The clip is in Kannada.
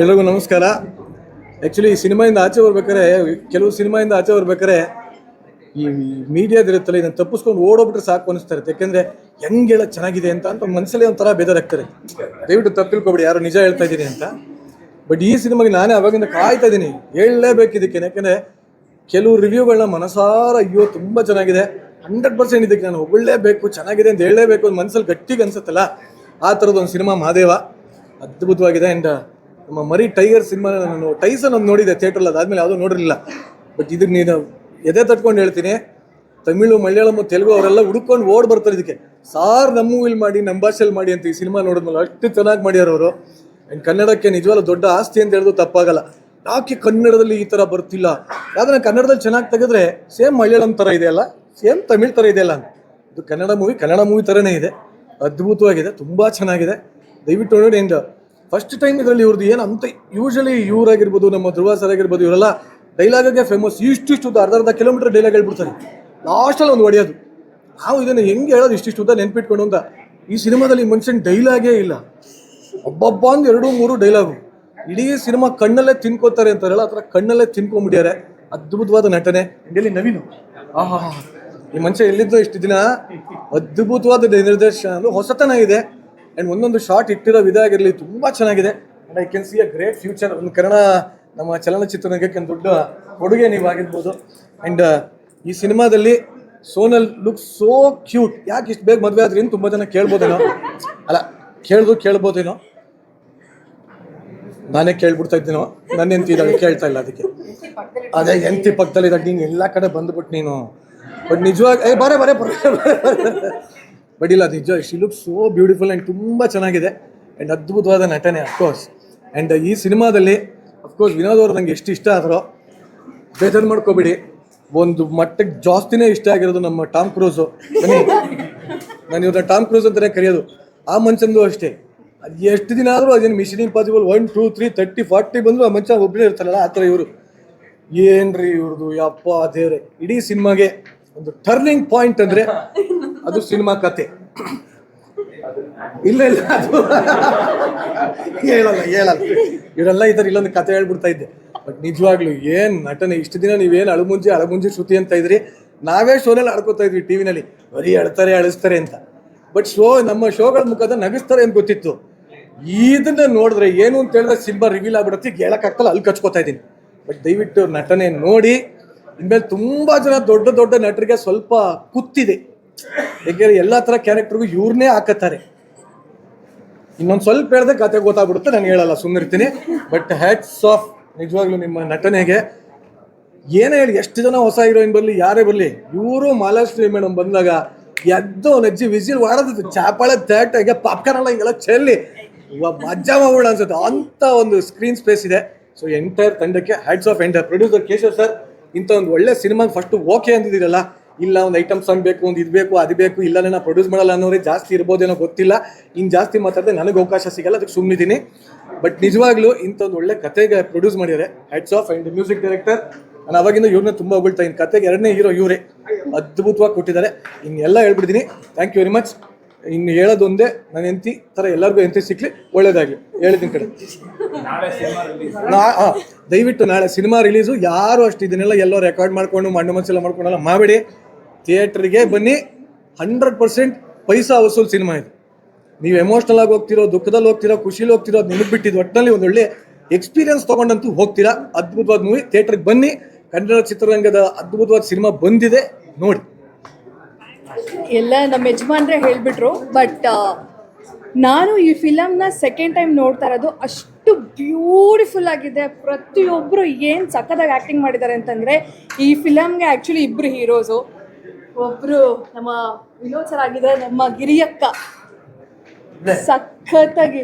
ಎಲ್ರಿಗೂ ನಮಸ್ಕಾರ. ಆ್ಯಕ್ಚುಲಿ ಈ ಸಿನಿಮಾಯಿಂದ ಆಚೆ ಬರ್ಬೇಕಾರೆ ಕೆಲವು ಸಿನಿಮಾಯಿಂದ ಆಚೆ ಬರ್ಬೇಕಾರೆ ಈ ಮೀಡಿಯಾದಿರುತ್ತಲ್ಲ ಇದನ್ನು ತಪ್ಪಿಸ್ಕೊಂಡು ಓಡೋಗ್ಬಿಟ್ರೆ ಸಾಕು ಅನಿಸ್ತಾ ಇರುತ್ತೆ ಯಾಕೆಂದರೆ, ಹೆಂಗೆ ಹೇಳೋದು ಚೆನ್ನಾಗಿದೆ ಅಂತ ಅಂತ ಮನಸ್ಸಲ್ಲಿ ಒಂಥರ ಬೇಜಾರಾಗ್ತಾರೆ ದಯವಿಟ್ಟು ತಪ್ಪು ತಿಳ್ಕೊಬೇಡಿ ಯಾರು ನಿಜ ಹೇಳ್ತಾ ಇದ್ದೀನಿ ಅಂತ. ಬಟ್ ಈ ಸಿನಿಮಾಗೆ ನಾನೇ ಅವಾಗಿಂದ ಕಾಯ್ತಾ ಇದ್ದೀನಿ. ಹೇಳಲೇಬೇಕು ಇದಕ್ಕೆ. ಯಾಕೆಂದರೆ, ಕೆಲವು ರಿವ್ಯೂಗಳನ್ನ ಮನಸಾರ, ಅಯ್ಯೋ, ತುಂಬ ಚೆನ್ನಾಗಿದೆ. ಹಂಡ್ರೆಡ್ ಪರ್ಸೆಂಟ್ ಇದಕ್ಕೆ ನಾನು ಹೊಗಳಲೇಬೇಕು, ಚೆನ್ನಾಗಿದೆ ಅಂತ ಹೇಳಲೇಬೇಕು ಮನಸ್ಸಲ್ಲಿ ಗಟ್ಟಿಗೆ ಅನಿಸುತ್ತಲ್ಲ, ಆ ಥರದ್ದು ಒಂದು ಸಿನಿಮಾ ಮಹಾದೇವ. ಅದ್ಭುತವಾಗಿದೆ ಆ್ಯಂಡ್ ನಮ್ಮ ಮರಿ ಟೈಗರ್ ಸಿನಿಮಾ ನಾನು ಟೈಸನ್ ಒಂದು ನೋಡಿದೆ ಥಿಯೇಟ್ರಲ್ಲಿ ಅದಾದಮೇಲೆ ಯಾವುದೂ ನೋಡಿರಲಿಲ್ಲ. ಬಟ್ ಇದನ್ನ ನೀನು ಎದೆ ತಟ್ಕೊಂಡು ಹೇಳ್ತೀನಿ, ತಮಿಳು, ಮಲಯಾಳಂ, ತೆಲುಗು ಅವರೆಲ್ಲ ಹುಡ್ಕೊಂಡು ಓಡ್ ಬರ್ತಾರೆ ಇದಕ್ಕೆ. ಸಾರ್ ನಮ್ಮ ಮೂವಿಲಿ ಮಾಡಿ, ನಮ್ಮ ಭಾಷೆಯಲ್ಲಿ ಮಾಡಿ ಅಂತ ಈ ಸಿನಿಮಾ ನೋಡಿದ್ಮೇಲೆ ಅಷ್ಟು ಚೆನ್ನಾಗಿ ಮಾಡ್ಯಾರ ಅವರು. ಆ್ಯಂಡ್ ಕನ್ನಡಕ್ಕೆ ನಿಜವಾಗ್ಲೂ ದೊಡ್ಡ ಆಸ್ತಿ ಅಂತ ಹೇಳಿದ್ರು ತಪ್ಪಾಗಲ್ಲ. ಯಾಕೆ ಕನ್ನಡದಲ್ಲಿ ಈ ಥರ ಬರ್ತಿಲ್ಲ? ಯಾಕಂದ್ರೆ ಕನ್ನಡದಲ್ಲಿ ಚೆನ್ನಾಗಿ ತೆಗೆದ್ರೆ ಸೇಮ್ ಮಲಯಾಳಂ ಥರ ಇದೆಯಲ್ಲ ಸೇಮ್ ತಮಿಳ್ ಥರ ಇದೆಯಲ್ಲ ಇದು ಕನ್ನಡ ಮೂವಿ ಕನ್ನಡ ಮೂವಿ ಥರನೇ ಇದೆ. ಅದ್ಭುತವಾಗಿದೆ, ತುಂಬ ಚೆನ್ನಾಗಿದೆ. ದಯವಿಟ್ಟು ನೋಡಿ ಆ್ಯಂಡ್ ಫಸ್ಟ್ ಟೈಮ್ ಇದರಲ್ಲಿ ಇವ್ರದ್ದು ಏನು ಅಂತ ಯೂಶಲಿ ಇವರಾಗಿರ್ಬೋದು ನಮ್ಮ ಧ್ರುವ ಸರ್ ಆಗಿರ್ಬೋದು ಇವರೆಲ್ಲ ಡೈಲಾಗ್ಗೆ ಫೇಮಸ್ ಇಷ್ಟು ಉದ್ದ ಅರ್ಧ ಅರ್ಧ ಕಿಲೋಮೀಟರ್ ಡೈಲಾಗ್ ಹೇಳ್ಬಿಡ್ತಾರೆ. ಲಾಸ್ಟಲ್ಲಿ ಒಂದು ಹೊಡೆಯೋದು. ನಾವು ಇದನ್ನು ಹೆಂಗೆ ಹೇಳೋದು ಇಷ್ಟಿಷ್ಟು ಉದ್ದ ನೆನ್ಪಿಟ್ಕೊಂಡು ಅಂತ. ಈ ಸಿನಿಮಾದಲ್ಲಿ ಮನುಷ್ಯನ ಡೈಲಾಗೇ ಇಲ್ಲ. ಒಬ್ಬೊಬ್ಬ ಒಂದು ಎರಡು ಮೂರು ಡೈಲಾಗು ಇಡೀ ಸಿನಿಮಾ ಕಣ್ಣಲ್ಲೇ ತಿನ್ಕೋತಾರೆ ಅಂತಾರಲ್ಲ ಆ ಥರ ಕಣ್ಣಲ್ಲೇ ತಿನ್ಕೊಂಡ್ಬಿಟ್ಟಿದ್ದಾರೆ. ಅದ್ಭುತವಾದ ನಟನೆ. ಎಲ್ಲಿ ನವೀನು. ಆಹಾ ಈ ಮನುಷ್ಯ ಎಲ್ಲಿದ್ದು ಇಷ್ಟು ದಿನ ಅದ್ಭುತವಾದ ನಿರ್ದೇಶನ ಅದು ಹೊಸತನ ಇದೆ. ಆ್ಯಂಡ್ ಒಂದೊಂದು ಶಾರ್ಟ್ ಇಟ್ಟಿರೋ ವಿಧ ಆಗಿರಲಿ, ತುಂಬ ಚೆನ್ನಾಗಿದೆ. And I can see a great future ಒಂದು ಕನ್ನಡ ನಮ್ಮ ಚಲನಚಿತ್ರರಂಗಕ್ಕೆ ಒಂದು ದೊಡ್ಡ ಕೊಡುಗೆ ನೀವು ಆಗಿರ್ಬೋದು. ಆ್ಯಂಡ್ ಈ ಸಿನಿಮಾದಲ್ಲಿ ಸೋನಲ್ ಲುಕ್ ಸೋ ಕ್ಯೂಟ್ ಯಾಕೆ ಇಷ್ಟು ಬೇಗ ಮದುವೆ ಆದ್ರಿ ತುಂಬಾ ಜನ ಕೇಳ್ಬೋದೇನೋ. ಅಲ್ಲ ಕೇಳಿದ್ರು ಕೇಳ್ಬೋದೇನೋ. ನಾನೇ ಕೇಳ್ಬಿಡ್ತಾ ಇದ್ದೀನೋ. ನನ್ನ ಹೆಂಡತಿ ಇದ್ದಾಳೆ, ಕೇಳ್ತಾ ಇಲ್ಲ ಅದಕ್ಕೆ. ಅದೇ ಹೆಂಡತಿ ಪಕ್ಕದಲ್ಲಿ ಇದ್ದಾಗ ನೀನು ಎಲ್ಲ ಕಡೆ ಬಂದ್ಬಿಟ್ಟು ನೀನು. ಬಟ್ ನಿಜವಾಗಿ ಏ ಬರೇ ಬರೇ. ಬಟ್ ಇಲ್ಲ, ನಿಜ she look so beautiful and ತುಂಬ ಚೆನ್ನಾಗಿದೆ. ಆ್ಯಂಡ್ ಅದ್ಭುತವಾದ ನಟನೆ ಅಫ್ಕೋರ್ಸ್ ಆ್ಯಂಡ್ ಈ ಸಿನಿಮಾದಲ್ಲಿ ಅಫ್ಕೋರ್ಸ್ ವಿನೋದ್ ಅವ್ರು ನಂಗೆ ಎಷ್ಟು ಇಷ್ಟ ಆದರೂ, ಬೇಜಾರು ಮಾಡ್ಕೋಬೇಡಿ. ಒಂದು ಮಟ್ಟಕ್ಕೆ ಜಾಸ್ತಿನೇ ಇಷ್ಟ ಆಗಿರೋದು ನಮ್ಮ ಟಾಮ್ ಕ್ರೂಸು. ನಾನು ಇವ್ರನ್ನ ಟಾಮ್ ಕ್ರೂಸ್ ಅಂತಲೇ ಕರೆಯೋದು. ಆ ಮನುಷ್ಯಂದು ಅಷ್ಟೇ. ಅದು ಎಷ್ಟು ದಿನ ಆದರೂ ಅದೇನು mission impossible one two three thirty forty ಬಂದರೂ ಆ ಮನುಷ್ಯ ಒಬ್ಬರೇ ಇರ್ತಾರಲ್ಲ, ಆ ಥರ ಇವರು. ಏನ್ರಿ ಇವ್ರದ್ದು ಯಪ್ಪ ದೇವ್ರೆ. ಇಡೀ ಸಿನಿಮಾಗೆ ಒಂದು ಟರ್ನಿಂಗ್ ಪಾಯಿಂಟ್ ಅಂದರೆ ಅದು ಸಿನಿಮಾ ಕತೆ. ಇಲ್ಲ ಇಲ್ಲ, ಅದು ಹೇಳಲ್ಲ ಹೇಳಲ್ಲ. ಇವರೆಲ್ಲ ಇದ್ದಾರೆ ಇಲ್ಲೊಂದು ಕತೆ ಹೇಳ್ಬಿಡ್ತಾ ಇದ್ದೆ. ಬಟ್ ನಿಜವಾಗ್ಲೂ ಏನ್ ನಟನೆ, ಇಷ್ಟು ದಿನ ನೀವೇನು ಅಳಮುಂಜಿ ಅಳಮುಂಜಿ ಶ್ರುತಿ ಅಂತ ಇದ್ರಿ, ನಾವೇ ಶೋನಲ್ಲಿ ಆಡ್ಕೋತಾ ಇದ್ವಿ ಟಿವಿನಲ್ಲಿ ಬರೀ ಅಳ್ತಾರೆ ಅಳಿಸ್ತಾರೆ ಅಂತ. ಬಟ್ ಶೋ, ನಮ್ಮ ಶೋಗಳ ಮುಖದ ನಗಿಸ್ತಾರೆ ಅಂತ ಗೊತ್ತಿತ್ತು. ಇದನ್ನ ನೋಡಿದ್ರೆ ಏನು ಅಂತ ಹೇಳಿದ್ರೆ ಸಿನಿಮಾ ರಿವೀಲ್ ಆಗ್ಬಿಡುತ್ತೆ ಹೇಳಕ್ಕಾಗ್ತಲ್ಲ ಅಲ್ಲಿ ಕಚ್ಕೋತಾ ಇದ್ದೀನಿ. ಬಟ್ ದಯವಿಟ್ಟು ನಟನೆ ನೋಡಿ, ಇನ್ಮೇಲೆ ತುಂಬಾ ಜನ ದೊಡ್ಡ ದೊಡ್ಡ ನಟರಿಗೆ ಸ್ವಲ್ಪ ಕುತ್ತಿದೆ. ಯಾಕೆಂದ್ರೆ ಎಲ್ಲ ತರ ಕ್ಯಾರೆಕ್ಟರ್ಗೂ ಇವ್ರನ್ನೇ ಹಾಕತ್ತಾರೆ. ಇನ್ನೊಂದು ಸ್ವಲ್ಪ ಹೇಳಿದ್ರೆ ಕತೆ ಗೊತ್ತಾಗ್ಬಿಡುತ್ತೆ, ನಾನು ಹೇಳಲ್ಲ ಸುಮ್ಮನಿರ್ತೀನಿ ಬಟ್ ಹ್ಯಾಟ್ಸ್ ಆಫ್ ನಿಜವಾಗ್ಲೂ ನಿಮ್ಮ ನಟನೆಗೆ ಏನೇ ಹೇಳಿ, ಎಷ್ಟು ಜನ ಹೊಸ ಹೀರೋಯಿನ್ ಬರಲಿ, ಯಾರೇ ಬರಲಿ, ಇವರು ಮಾಲಾಶ್ರೀ ಮೇಡಮ್ ಬಂದಾಗ ಎದ್ದು ನಜ್ಜಿ ವಿಸಿಲ್ ಮಾಡೋದು ಚಾಪಾಳೆ ತೇಟಾಗೆ ಪಾಪ್ಕಾರ್ನ್ ಎಲ್ಲ ಹಿಂಗೆಲ್ಲ ಚೆಲ್ಲಿ ಮಜ್ಜಾ ಮಜಾ ಮಾಡ್ಬಿಡ ಅನ್ಸುತ್ತೆ. ಅಂತ ಒಂದು ಸ್ಕ್ರೀನ್ ಸ್ಪೇಸ್ ಇದೆ. ಸೊ ಎಂಟೈರ್ ತಂಡಕ್ಕೆ hats off entire producer Keshav sir ಇಂಥ ಒಂದು ಒಳ್ಳೆ ಸಿನಿಮಾ ಫಸ್ಟ್ ಓಕೆ ಅಂದಿದ್ದೀರಲ್ಲ ಇಲ್ಲ ಒಂದು ಐಟಮ್ ಸಾಂಗ್ ಬೇಕು ಒಂದು ಇದು ಬೇಕು ಅದು ಬೇಕು ಇಲ್ಲ ನಾನು ಪ್ರೊಡ್ಯೂಸ್ ಮಾಡಲ್ಲ ಅನ್ನೋರೇ ಜಾಸ್ತಿ ಇರ್ಬೋದೇನೋ ಗೊತ್ತಿಲ್ಲ. ಇನ್ನು ಜಾಸ್ತಿ ಮಾತಾಡಿದ್ರೆ ನನಗೆ ಅವಕಾಶ ಸಿಗಲ್ಲ ಅದಕ್ಕೆ ಸುಮ್ಮನಿದ್ದೀನಿ ಬಟ್ ನಿಜವಾಗ್ಲೂ ಇಂಥ ಒಂದು ಒಳ್ಳೆ ಕತೆಗೆ ಪ್ರೊಡ್ಯೂಸ್ ಮಾಡಿದ್ದಾರೆ. Heads off and music director ನಾನು ಅವಾಗಿಂದ ಇವ್ರನ್ನ ತುಂಬ ಹೊಗಳ್ತಾ ಇನ್ನು ಕತೆಗೆ ಎರಡನೇ ಹೀರೋ ಇವರೇ. ಅದ್ಭುತವಾಗಿ ಕೊಟ್ಟಿದ್ದಾರೆ. ಇನ್ನೆಲ್ಲ ಹೇಳ್ಬಿಡ್ತೀನಿ. ಥ್ಯಾಂಕ್ ಯು ವೆರಿ ಮಚ್ ಇನ್ನು ಹೇಳೋದೊಂದೇ ನನ್ನ ಹೆಂಡತಿ ಥರ ಎಲ್ಲರಿಗೂ ಹೆಂಡತಿ ಸಿಕ್ಕಲಿ ಒಳ್ಳೇದಾಗಲಿ. ಹೇಳಿದ್ದೀನಿ ಕಡೆ ನಾ ದಯವಿಟ್ಟು ನಾಳೆ ಸಿನಿಮಾ ರಿಲೀಸು ಯಾರು ಅಷ್ಟು ಇದನ್ನೆಲ್ಲ ಎಲ್ಲೋ ರೆಕಾರ್ಡ್ ಮಾಡ್ಕೊಂಡು ಮಣ್ಣು ಮನಸ್ಸೆಲ್ಲ ಮಾಡ್ಕೊಂಡೆಲ್ಲ ಮಾಡಬೇಡಿ. ಥಿಯೇಟ್ರಿಗೆ ಬನ್ನಿ. ಹಂಡ್ರೆಡ್ ಪರ್ಸೆಂಟ್ ಪೈಸಾ ವಸೂಲ್ ಸಿನಿಮಾ ಇದು. ನೀವು ಎಮೋಷ್ನಲ್ ಆಗಿ ಹೋಗ್ತಿರೋ, ದುಃಖದಲ್ಲಿ ಹೋಗ್ತಿರೋ, ಖುಷಿಲಿ ಹೋಗ್ತಿರೋ ನಿಮಗೆ ಬಿಟ್ಟಿದ್ದು ಒಟ್ಟಿನಲ್ಲಿ ಒಂದೊಳ್ಳೆ ಎಕ್ಸ್ಪೀರಿಯನ್ಸ್ ತೊಗೊಂಡಂತೂ ಹೋಗ್ತೀರಾ? ಅದ್ಭುತವಾದ ಮೂವಿ. ಥಿಯೇಟ್ರಿಗೆ ಬನ್ನಿ. ಕನ್ನಡ ಚಿತ್ರರಂಗದ ಅದ್ಭುತವಾದ ಸಿನಿಮಾ ಬಂದಿದೆ. ನೋಡಿ. ಎಲ್ಲ ನಮ್ಮ ಯಜಮಾನ್ರೆ ಹೇಳಿಬಿಟ್ರು, ಬಟ್ ನಾನು ಈ ಫಿಲಮ್ನ ಸೆಕೆಂಡ್ ಟೈಮ್ ನೋಡ್ತಾ ಇರೋದು ಅಷ್ಟು ಬ್ಯೂಟಿಫುಲ್ ಆಗಿದೆ. ಪ್ರತಿಯೊಬ್ಬರು ಏನು ಸಕ್ಕದಾಗಿ ಆ್ಯಕ್ಟಿಂಗ್ ಮಾಡಿದ್ದಾರೆ ಅಂತಂದರೆ, ಈ ಫಿಲಮ್ಗೆ ಆ್ಯಕ್ಚುಲಿ ಇಬ್ಬರು ಹೀರೋಸು ಒಬ್ಬರು ನಮ್ಮ ವಿನೋದ್ ಸರ್ ಆಗಿದೆ ನಮ್ಮ ಗಿರಿಯಕ್ಕ ಸಖತ್ತಾಗಿ.